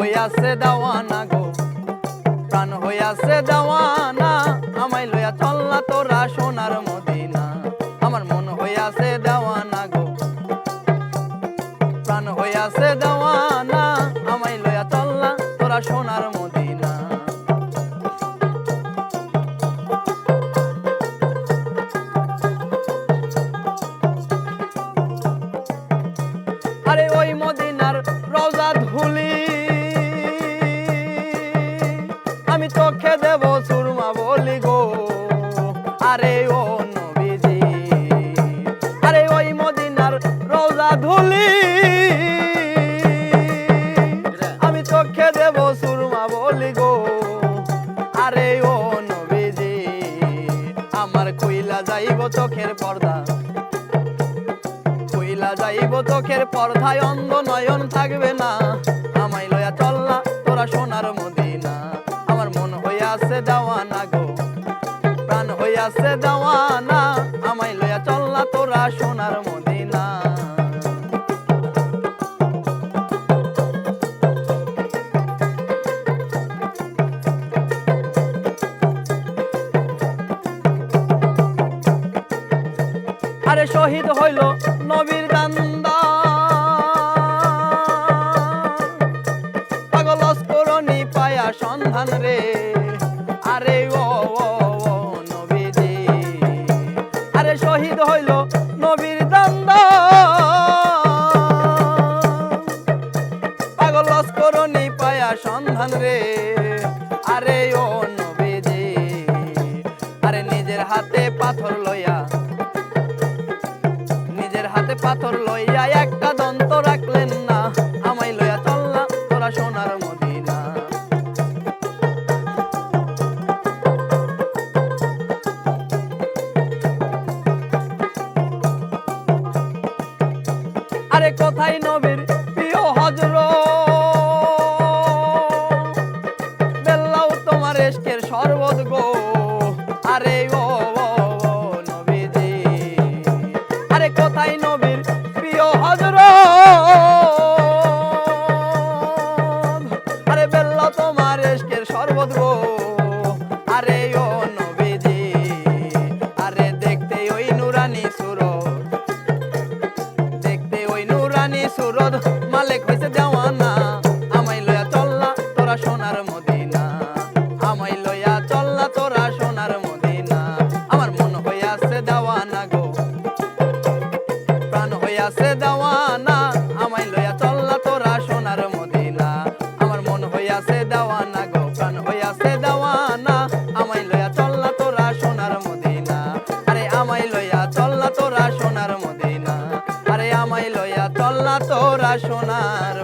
হইয়াছে দাওয়ানা গো। প্রাণ হইয়াছে দাওয়ানা, আমায় লইয়া চল না তোরা সোনার মদিনা। আমার মন হইয়াছে দাওয়ানা গো। প্রাণ হইয়াছে দেওয়ানা চোখে দেব সুরমা বলি গো। আরে ও নবীজি, আরে ওই মদিনার রওজা ধুলি। আমি চোখে দেব সুরমা বলি গো। আরে ও নবীজি, আমার কইলা যাইব চোখের পর্দা। কইলা যাইব চোখের পর্দায় অন্ধ নয়ন থাকবে না। আমায় লয়া চল না, তোরা সোনার দেওয়ানা আমায় লয়া চল না তোরা সোনার মদিনা। আরে শহীদ হইল নবীর পায়া সন্ধান রে। আরে ও আরে শহীদ হইল নবীর দান্দা পাগল করনি পায়া সন্ধান রে। আরে ও নবীজি, আরে নিজের হাতে পাথর লইয়া, নিজের হাতে পাথর লইয়া একটা দন্ত রাখলেন না। আরে কোথায় নবীর প্রিয় হজর বেল্লাও তোমার এসকের শরবত গো। আরে ও আরে কোথায় নবীর প্রিয় হজর আরে বেল্লা তোমার এসকের শরবত গো। আরে ও হইয়াছে দেওয়ানা গো। প্রাণ হইয়াছে দেওয়ানা, আমায় লইয়া চললা তোরা সোনার মদিনা। আমার মন হইয়াছে গো, প্রাণ হইয়াছে আমায় লইয়া চললা তোরা সোনার মদিনা। আরে আমায় লইয়া চললা তোরা সোনার মদিনা। আরে আমায় লইয়া চললা তোরা সোনার